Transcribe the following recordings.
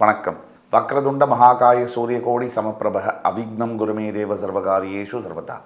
வணக்கம். வக்ரதுண்ட மகாகாய சூரிய கோடி சமப்பிரப அவிக்னம் குருமே தேவ சர்வகாரியேஷு சர்வதா.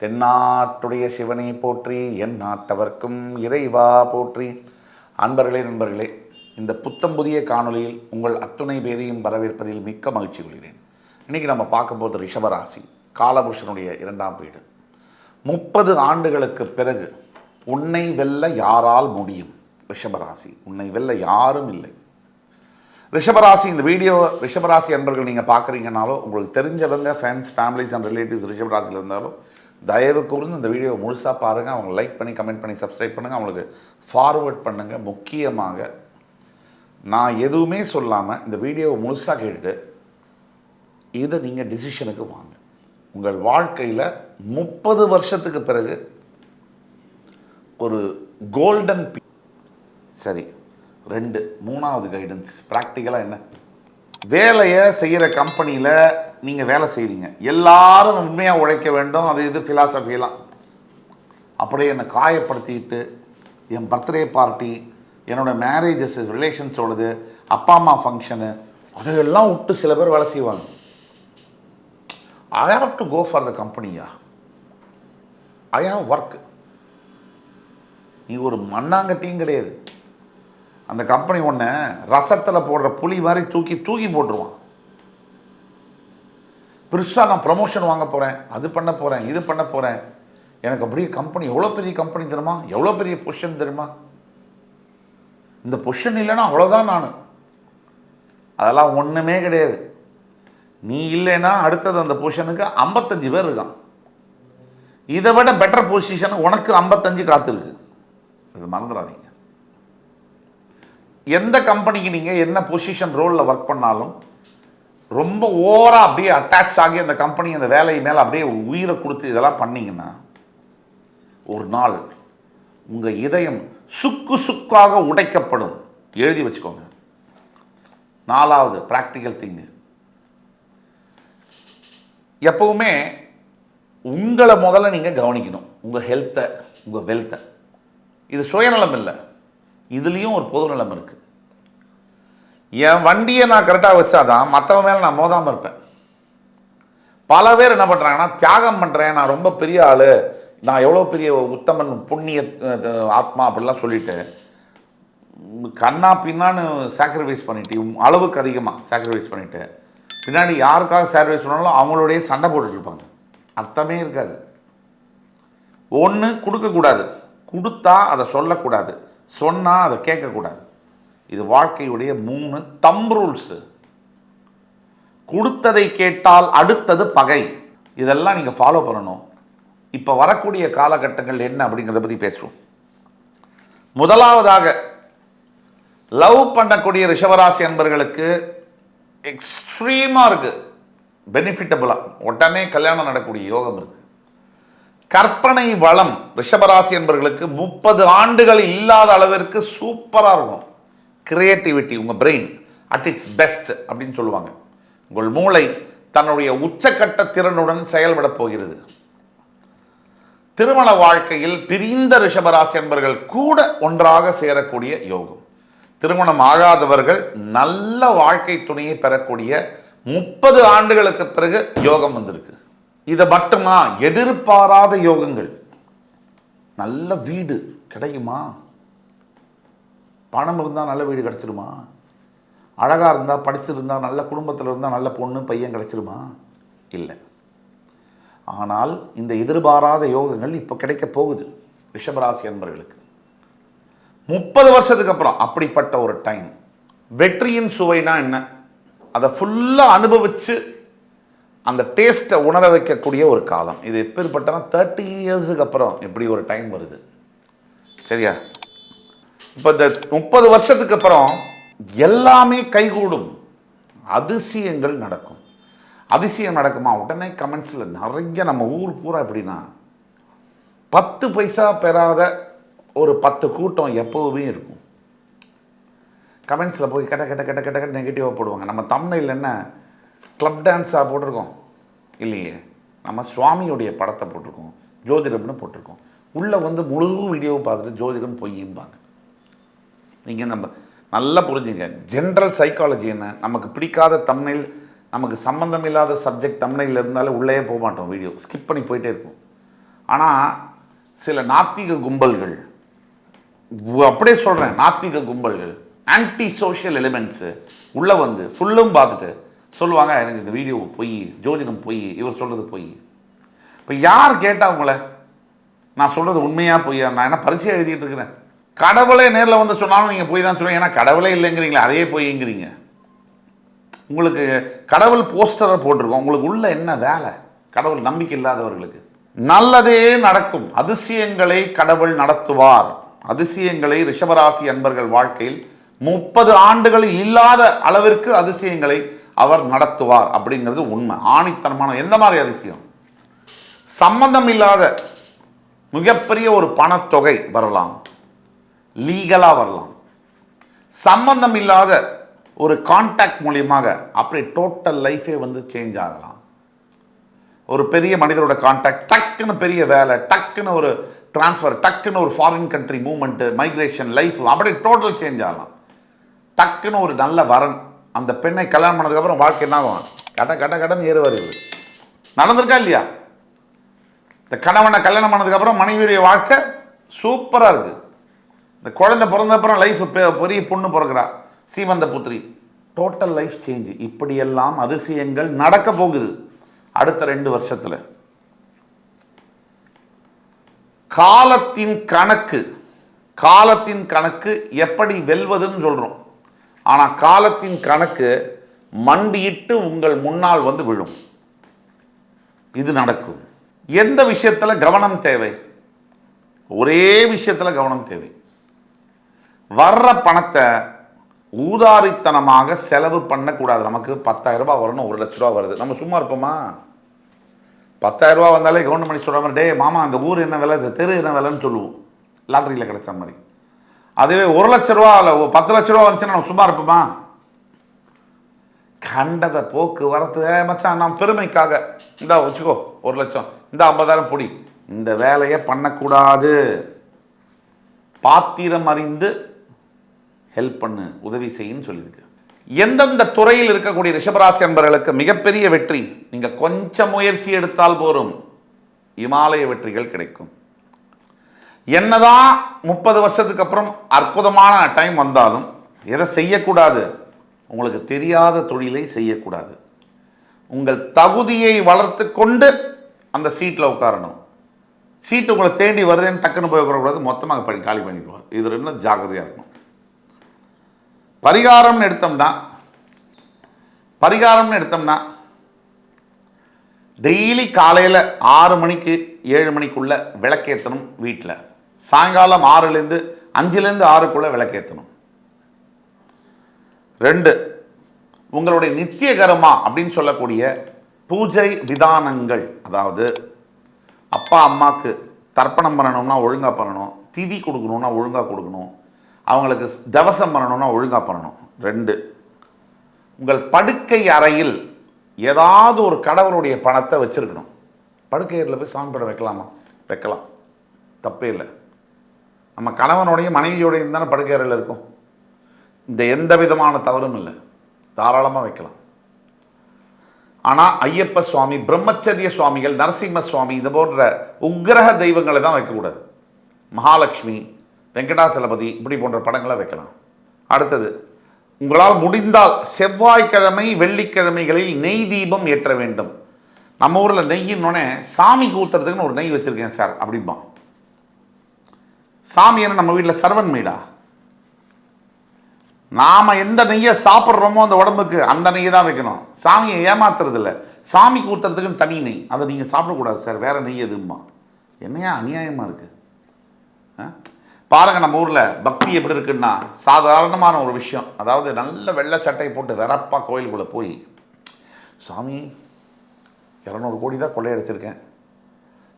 தென்னாட்டுடைய சிவனை போற்றி என் நாட்டவர்க்கும் இறைவா போற்றி. அன்பர்களே நண்பர்களே இந்த புத்தம் புதிய காணொலியில் உங்கள் அத்துணை பேரையும் வரவேற்பதில் மிக்க மகிழ்ச்சி கொள்கிறேன். இன்னைக்கு நம்ம பார்க்கும்போது ரிஷபராசி காலபுருஷனுடைய இரண்டாம் வீடு முப்பது ஆண்டுகளுக்கு பிறகு உன்னை வெல்ல யாரால் முடியும்? ரிஷபராசி உன்னை வெல்ல யாரும் இல்லை. ரிஷபராசி இந்த வீடியோ ரிஷபராசி அன்பர்கள் நீங்கள் பார்க்குறீங்கனாலோ உங்களுக்கு தெரிஞ்சவங்க ஃபேன்ஸ் ஃபேமிலிஸ் அண்ட் ரிலேட்டிவ்ஸ் ரிஷபராசியில் இருந்தாலும் தயவு கூர்ந்து இந்த வீடியோ முழுசாக பாருங்கள் அவங்க லைக் பண்ணி கமெண்ட் பண்ணி சப்ஸ்கிரைப் பண்ணுங்கள் அவங்களுக்கு ஃபார்வேர்ட் பண்ணுங்கள் முக்கியமாக நான் எதுவுமே சொல்லாமல் இந்த வீடியோவை முழுசாக கேட்டுட்டு இதை நீங்கள் டிசிஷனுக்கு வாங்க. உங்கள் வாழ்க்கையில் முப்பது வருஷத்துக்கு பிறகு ஒரு கோல்டன் பீ சரி. ரெண்டு மூணாவது கைடன்ஸ் ப்ராக்டிக்கலாக என்ன? வேலையை செய்கிற கம்பெனியில் நீங்கள் வேலை செய்கிறீங்க எல்லாரும் உண்மையாக உழைக்க வேண்டும். அது இது ஃபிலாசபிலாம் அப்படியே என்னை காயப்படுத்திட்டு என் பர்த்டே பார்ட்டி என்னோட மேரேஜஸ் ரிலேஷன்ஸோடது அப்பா அம்மா ஃபங்க்ஷனு அதையெல்லாம் விட்டு சில பேர் வேலை செய்வாங்க. I have to go for the கம்பெனியா ஐ ஹாவ் ஒர்க் நீ ஒரு மண்ணாங்கட்டியும் கிடையாது. அந்த கம்பெனி ஒன்று ரசத்தில் போடுற புளி மாதிரி தூக்கி தூக்கி போட்டுருவான். பெருசாக நான் ப்ரமோஷன் வாங்க போகிறேன் அது பண்ண போகிறேன் இது பண்ண போகிறேன் எனக்கு அப்படியே கம்பெனி எவ்வளோ பெரிய கம்பெனி தெரியுமா? எவ்வளோ பெரிய பொஷன் தெரியுமா? இந்த பொஷன் இல்லைன்னா அவ்வளோதான் நான். அதெல்லாம் ஒன்றுமே கிடையாது. நீ இல்லைன்னா அடுத்தது அந்த பொசிஷனுக்கு ஐம்பத்தஞ்சு பேர் இருக்கான். இதை விட பெட்டர் பொசிஷன் உனக்கு ஐம்பத்தஞ்சு காத்திருக்கு இது மறந்துடாதீங்க. எந்த கம்பெனிக்கு நீங்கள் என்ன பொசிஷன் ரோலில் ஒர்க் பண்ணாலும் ரொம்ப ஓவராக அப்படியே அட்டாச் ஆகி அந்த கம்பெனி அந்த வேலை மேலே அப்படியே உயிரை கொடுத்து இதெல்லாம் பண்ணிங்கன்னா ஒரு நாள் உங்கள் இதயம் சுக்கு சுக்காக உடைக்கப்படும். எழுதி வச்சுக்கோங்க. நாலாவது ப்ராக்டிக்கல் திங்கு எப்பவுமே உங்களை முதல்ல நீங்கள் கவனிக்கணும். உங்கள் ஹெல்த்தை உங்கள் வெல்த்தை இது சுயநலம் இல்லை. இதுலேயும் ஒரு பொது நிலம் இருக்குது என் வண்டியை நான் கரெக்டாக வச்சாதான் மற்றவன் மேலே நான் மோதாமல் இருப்பேன். பல பேர் என்ன பண்ணுறாங்கன்னா தியாகம் பண்ணுறேன் நான் ரொம்ப பெரிய ஆள் நான் எவ்வளோ பெரிய உத்தமன் புண்ணிய ஆத்மா அப்படிலாம் சொல்லிட்டு கண்ணா பின்னான்னு சாக்ரிஃபைஸ் பண்ணிட்டு உம் அளவுக்கு அதிகமாக சாக்ரிஃபைஸ் பண்ணிட்டு பின்னாடி யாருக்காக சாக்ரிஃபைஸ் பண்ணாலும் அவங்களோடைய சண்டை போட்டுட்ருப்பாங்க அர்த்தமே இருக்காது. ஒன்று கொடுக்கக்கூடாது. கொடுத்தா அதை சொல்லக்கூடாது. சொன்னால் அதை கேட்கக்கூடாது. இது வாழ்க்கையுடைய மூணு தம் ரூல்ஸு கொடுத்ததை கேட்டால் அடுத்தது பகை. இதெல்லாம் நீங்கள் ஃபாலோ பண்ணணும். இப்போ வரக்கூடிய காலகட்டங்கள் என்ன அப்படிங்கிறத பற்றி பேசுவோம். முதலாவதாக லவ் பண்ணக்கூடிய ரிஷவராசி அன்பர்களுக்கு எக்ஸ்ட்ரீமாக இருக்குது பெனிஃபிட்டபுளாக உடனே கல்யாணம் நடக்கக்கூடிய யோகம் இருக்குது கற்பனை வளம் ரிஷபராசி என்பவர்களுக்கு முப்பது ஆண்டுகள் இல்லாத அளவிற்கு சூப்பராக இருக்கும். கிரியேட்டிவிட்டி உங்கள் பிரெயின் அட் இட்ஸ் பெஸ்ட் அப்படின்னு சொல்லுவாங்க. உங்கள் மூளை தன்னுடைய உச்சக்கட்ட திறனுடன் செயல்பட போகிறது. திருமண வாழ்க்கையில் பிரிந்த ரிஷபராசி என்பர்கள் கூட ஒன்றாக சேரக்கூடிய யோகம். திருமணம் ஆகாதவர்கள் நல்ல வாழ்க்கை துணையை பெறக்கூடிய முப்பது ஆண்டுகளுக்கு பிறகு யோகம் வந்திருக்கு. இதை மட்டுமா எதிர்பாராத யோகங்கள்? நல்ல வீடு கிடைக்குமா? பணம் இருந்தால் நல்ல வீடு கிடச்சிருமா? அழகாக இருந்தால் படிச்சிருந்தா நல்ல குடும்பத்தில் இருந்தால் நல்ல பொண்ணு பையன் கிடச்சிருமா? இல்லை. ஆனால் இந்த எதிர்பாராத யோகங்கள் இப்போ கிடைக்க போகுது ரிஷபராசி அன்பர்களுக்கு. முப்பது வருஷத்துக்கு அப்புறம் அப்படிப்பட்ட ஒரு டைம் வெற்றியின் சுவைனா என்ன? அதை ஃபுல்லாக அனுபவித்து அந்த டேஸ்ட்டை உணர வைக்கக்கூடிய ஒரு காலம். இது எப்பேற்பட்டனா தேர்ட்டி இயர்ஸுக்கு அப்புறம் இப்படி ஒரு டைம் வருது. சரியா? இப்போ இந்த முப்பது வருஷத்துக்கு அப்புறம் எல்லாமே கைகூடும். அதிசயங்கள் நடக்கும். அதிசயம் நடக்குமா? உடனே கமெண்ட்ஸில் நிறைய நம்ம ஊர் பூரா எப்படின்னா பத்து பைசா பெறாத ஒரு பத்து கூட்டம் எப்போவுமே இருக்கும். கமெண்ட்ஸில் போய் கெட்ட கெட்ட கெட்ட கெட்ட கெட்ட நெகட்டிவாக போடுவாங்க. நம்ம தமிழில் என்ன? கிளப் டான்ஸாக போட்டிருக்கோம். இல்லையே? நம்ம சுவாமியுடைய படத்தை போட்டிருக்கோம். ஜோதிடம்னு போட்டிருக்கோம். உள்ளே வந்து முழு வீடியோவை பார்த்துட்டு ஜோதிடம் பொய்யும்பாங்க. நீங்கள் நம்ம நல்லா புரிஞ்சுங்க. ஜென்ரல் சைக்காலஜி என்ன? நமக்கு பிடிக்காத தமிழில் நமக்கு சம்மந்தம் இல்லாத சப்ஜெக்ட் தமிழில் இருந்தாலே உள்ளே போக மாட்டோம் வீடியோ ஸ்கிப் பண்ணி போயிட்டே இருக்கும் ஆனால் சில நாத்திக கும்பல்கள் அப்படியே சொல்கிறேன் நாத்திக கும்பல்கள் ஆன்டி சோஷியல் எலிமெண்ட்ஸு உள்ளே வந்து ஃபுல்லும் பார்த்துட்டு சொல்லுவாங்க எனக்கு இந்த வீடியோ பொய் ஜோதிடம் பொய் இவர் சொல்கிறது பொய். இப்போ யார் கேட்டால் உங்களை? நான் சொல்கிறது உண்மையாக பொய்யா? நான் என்ன பரீட்சை எழுதிட்டு இருக்கிறேன். கடவுளே நேரில் வந்து சொன்னாலும் நீங்கள் போய் தான் சொல்லுவீங்க. ஏன்னா கடவுளே இல்லைங்கிறீங்களே அதே பொய்ங்கிறீங்க உங்களுக்கு கடவுள் போஸ்டரை போட்டிருக்கோம். உங்களுக்கு உள்ள என்ன வேலை? கடவுள் நம்பிக்கை இல்லாதவர்களுக்கு. நல்லதே நடக்கும். அதிசயங்களை கடவுள் நடத்துவார். அதிசயங்களை ரிஷபராசி அன்பர்கள் வாழ்க்கையில் முப்பது ஆண்டுகள் இல்லாத அளவிற்கு அதிசயங்களை அவர் நடத்துவார் அப்படிங்கிறது உண்மை. ஆணித்தனமான எந்த மாதிரி அதிசயம்? சம்பந்தம் இல்லாத மிகப்பெரிய ஒரு பணத்தொகை வரலாம். லீகலாக வரலாம். சம்பந்தம் இல்லாத ஒரு கான்டாக்ட் மூலியமாக அப்படியே டோட்டல் லைஃபே வந்து சேஞ்ச் ஆகலாம். ஒரு பெரிய மனிதரோட கான்டாக்ட் டக்குன்னு பெரிய வேலை டக்குன்னு ஒரு ட்ரான்ஸ்ஃபர் டக்குன்னு ஒரு foreign country movement migration life அப்படியே டோட்டல் சேஞ்ச் ஆகலாம். டக்குன்னு ஒரு நல்ல வரன் அந்த பெண்ணை கல்யாணம் பண்ணதுக்கப்புறம் வாழ்க்கை என்ன ஆகும்? கட கட கடன் ஏறு வருது. நடந்திருக்கா இல்லையா? இந்த கணவனை கல்யாணம் பண்ணதுக்கப்புறம் மனைவியுடைய வாழ்க்கை சூப்பராக இருக்குது இந்த குழந்தை பிறந்தப்புறம் லைஃப் பெரிய பொண்ணு பிறக்கிறா சீமந்த புத்திரி. டோட்டல் லைஃப் சேஞ்ச் இப்படியெல்லாம் அதிசயங்கள் நடக்க போகுது அடுத்த ரெண்டு வருஷத்தில். காலத்தின் கணக்கு காலத்தின் கணக்கு எப்படி வெல்வதுன்னு சொல்கிறோம் ஆனால் காலத்தின் கணக்கு மண்டியிட்டு உங்கள் முன்னால் வந்து விழும். இது நடக்கும். எந்த விஷயத்தில் கவனம் தேவை? ஒரே விஷயத்தில் கவனம் தேவை. வர்ற பணத்தை ஊதாரித்தனமாக செலவு பண்ணக்கூடாது. நமக்கு பத்தாயிரம் ரூபாய் வரணும் ஒரு லட்ச ரூபா வருது. நம்ம சும்மா இருப்போமா? பத்தாயிரம் ரூபா வந்தாலே கவர்மெண்ட் சொல்கிற மாதிரி டே மாமா அந்த ஊர் என்ன விலை? இந்த தெரு என்ன விலைன்னு சொல்லுவோம். லாட்டரியில் கிடைச்ச மாதிரி. அதுவே ஒரு லட்ச ரூபா இல்லை பத்து லட்ச ரூபா வந்துச்சுன்னா நம்ம சும்மா இருப்போமா? கண்டதை போக்கு வரத்து மச்சான் நான் பெருமைக்காக. இந்தா வச்சுக்கோ ஒரு லட்சம். இந்த ஐம்பதாயிரம் பொடி. இந்த வேலையை பண்ணக்கூடாது. பாத்திரம் அறிந்து ஹெல்ப் பண்ணு உதவி செய்யுன்னு சொல்லியிருக்கு. எந்தெந்த துறையில் இருக்கக்கூடிய ரிஷபராசி அன்பர்களுக்கு மிகப்பெரிய வெற்றி? நீங்கள் கொஞ்சம் முயற்சி எடுத்தால் போரும். இமாலய வெற்றிகள் கிடைக்கும். என்னதான் முப்பது வருஷத்துக்கு அப்புறம் அற்புதமான டைம் வந்தாலும் எதை செய்யக்கூடாது? உங்களுக்கு தெரியாத தொழிலை செய்யக்கூடாது. உங்கள் தகுதியை வளர்த்து கொண்டு அந்த சீட்டில் உட்காரணும். சீட்டு உங்களை தேண்டி வருதுன்னு டக்குன்னு போய் உட்காரக்கூடாது. மொத்தமாக படி காலி பண்ணிடுவார். இது இன்னும் ஜாக்கிரதையாக இருக்கணும். பரிகாரம்னு எடுத்தோம்னா பரிகாரம்னு எடுத்தோம்னா டெய்லி காலையில் ஆறு மணிக்கு ஏழு மணிக்குள்ளே விளக்கேற்றணும் வீட்டில் சாயங்காலம் ஆறுலேருந்து அஞ்சுலேருந்து ஆறுக்குள்ளே விளக்கேற்றணும். ரெண்டு உங்களுடைய நித்திய கர்மா அப்படின்னு சொல்லக்கூடிய பூஜை விதானங்கள் அதாவது அப்பா அம்மாவுக்கு தர்ப்பணம் பண்ணணும்னா ஒழுங்காக பண்ணணும் திதி கொடுக்கணும்னா ஒழுங்காக கொடுக்கணும் அவங்களுக்கு தவசம் பண்ணணும்னா ஒழுங்காக பண்ணணும். ரெண்டு உங்கள் படுக்கை அறையில் ஏதாவது ஒரு கடவுளுடைய பணத்தை வச்சுருக்கணும். படுக்கை அறையில் போய் சாமி படம் வைக்கலாமா? வைக்கலாம். தப்பே இல்லை. நம்ம கணவனுடைய மனைவியோடையும் தானே படுக்கை அறையில் இருக்கும். இந்த எந்த விதமான தவறும் இல்லை. தாராளமாக வைக்கலாம். ஆனால் ஐயப்ப சுவாமி பிரம்மச்சரிய சுவாமிகள் நரசிம்ம சுவாமி இது போன்ற உக்கிரக தெய்வங்களை தான் வைக்கக்கூடாது மகாலட்சுமி வெங்கடாச்சலபதி இப்படி போன்ற படங்களை வைக்கலாம். அடுத்தது உங்களால் முடிந்தால் செவ்வாய்க்கிழமை வெள்ளிக்கிழமைகளில் நெய் தீபம் ஏற்ற வேண்டும். நம்ம ஊரில் நெய்யின்னொன்னே சாமி ஊத்துறதுக்குன்னு ஒரு நெய் வச்சுருக்கேன் சார் அப்படிம்பான். சாமி என்ன நம்ம வீட்டில் சர்வன் மீடா நாம் எந்த நெய்யை சாப்பிட்றோமோ அந்த உடம்புக்கு அந்த நெய்யை தான் வைக்கணும். சாமியை ஏமாத்துறது இல்லை சாமிக்கு ஊத்துறதுக்குன்னு தனி நெய். அதை நீங்கள் சாப்பிடக்கூடாது சார். வேறு நெய் எதுமா என்னையா அநியாயமாக இருக்குது ஆ? பாருங்க நம்ம ஊரில் பக்தி எப்படி இருக்குன்னா சாதாரணமான ஒரு விஷயம். அதாவது நல்ல வெள்ளை சட்டையை போட்டு வெறப்பாக கோயிலுக்குள்ளே போய் சாமி இரநூறு கோடி தான் கொள்ளையடிச்சிருக்கேன்.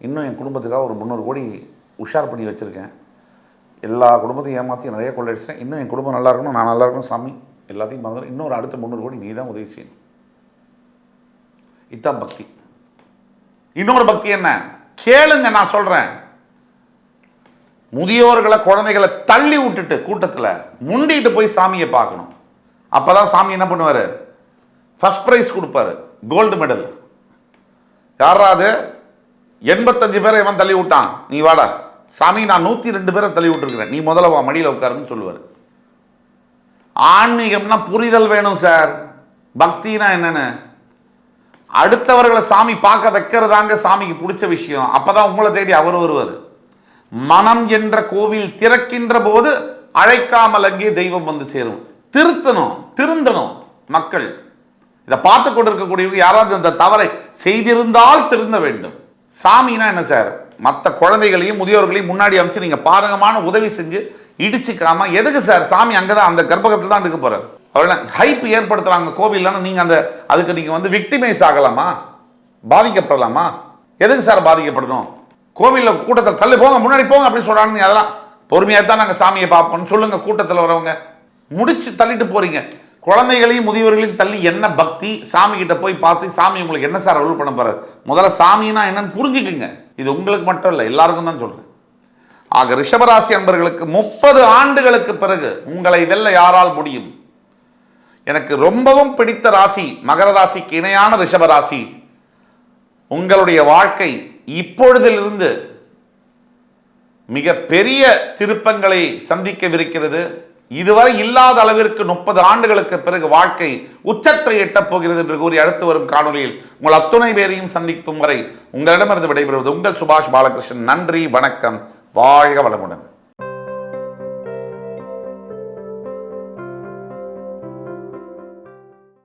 இன்னும் என் குடும்பத்துக்காக ஒரு முந்நூறு கோடி உஷார் பண்ணி வச்சுருக்கேன். எல்லா குடும்பத்தையும் ஏமாற்றி நிறைய கொள்ளையடிச்சேன் இன்னும் என் குடும்பம் நல்லா இருக்கணும் நான் நல்லா இருக்கணும் சாமி. எல்லாத்தையும் மறந்துடும் இன்னொரு அடுத்த முந்நூறு கோடி நீ தான் உதவி செய்யணும். இதுதான் பக்தி. இன்னொரு பக்தி என்ன? கேளுங்க நான் சொல்கிறேன் முதியோர்களை குழந்தைகளை தள்ளி விட்டுட்டு கூட்டத்தில் முண்டிட்டு போய் சாமியை பார்க்கணும். அப்பதான் சாமி என்ன பண்ணுவார்? ஃபஸ்ட் ப்ரைஸ் கொடுப்பாரு. கோல்டு மெடல் யாராவது எண்பத்தஞ்சு பேரை இவன் தள்ளி விட்டான். நீ வாடா. சாமி நான் நூற்றி ரெண்டு பேரை தள்ளி விட்டுருக்கிறேன். நீ முதல்ல வா மடியில் உட்காருன்னு சொல்லுவார். ஆன்மீகம்னா புரிதல் வேணும் சார். பக்தினா என்னன்னு? அடுத்தவர்களை சாமி பார்க்க வைக்கிறதாங்க சாமிக்கு பிடிச்ச விஷயம். அப்பதான் உங்களை தேடி அவர் வருவார். மனம் என்ற கோவில் திறக்கின்ற போது அழைக்காமல் அங்கே தெய்வம் வந்து சேரும். திருத்தணும் திருந்தணும் மக்கள். இதை பார்த்து கொண்டிருக்கக்கூடியவங்க யாராவது அந்த தவறை செய்திருந்தால் திருந்த வேண்டும். சாமினா என்ன சார்? மற்ற குழந்தைகளையும் முதியோர்களையும் முன்னாடி அமைச்சு நீங்க பாதகமான உதவி செஞ்சு இடிச்சுக்காம எதுக்கு சார் சாமி அங்கதான் அந்த கர்ப்பகத்தில் தான் எடுக்க போறாரு? அவர்ல ஹைப் ஏற்படுத்துறாங்க கோவில்னா நீங்க அந்த அதுக்கு நீங்க வந்து விக்டிமைஸ் ஆகலாமா? பாதிக்கப்படலாமா? எதுக்கு சார் பாதிக்கப்படணும்? கோவிலில் கூட்டத்தில் தள்ளி போங்க முன்னாடி போங்க அப்படின்னு சொல்றாங்க. அதெல்லாம் பொறுமையாக தான் நாங்கள் சாமியை பார்ப்போம்னு சொல்லுங்க கூட்டத்தில் வரவங்க. முடிச்சு தள்ளிட்டு போறீங்க. குழந்தைகளையும் முதியவர்களையும் தள்ளி என்ன பக்தி? சாமி கிட்ட போய் பார்த்து சாமி உங்களுக்கு என்ன சார் அருள் பண்ண போறாரு? முதல்ல சாமினா என்னன்னு புரிஞ்சுக்குங்க. இது உங்களுக்கு மட்டும் இல்லை எல்லாருக்கும் தான் சொல்றேன். ஆக ரிஷபராசி அன்பர்களுக்கு முப்பது ஆண்டுகளுக்கு பிறகு உங்களை வெல்ல யாரால் முடியும்? எனக்கு ரொம்பவும் பிடித்த ராசி மகர ராசிக்கு இணையான ரிஷபராசி. உங்களுடைய வாழ்க்கை இப்பொழுதிலிருந்து மிக பெரிய திருப்பங்களை சந்திக்கவிருக்கிறது. இதுவரை இல்லாத அளவிற்கு முப்பது ஆண்டுகளுக்கு பிறகு வாழ்க்கை உச்சத்தை எட்டப் போகிறது என்று கூறி அடுத்து வரும் காணொலியில் உங்கள் அத்துணை பேரையும் சந்திக்கும் வரை உங்களிடமிருந்து விடைபெறுவது உங்கள் சுபாஷ் பாலகிருஷ்ணன். நன்றி வணக்கம். வாழ்க வளமுடன்.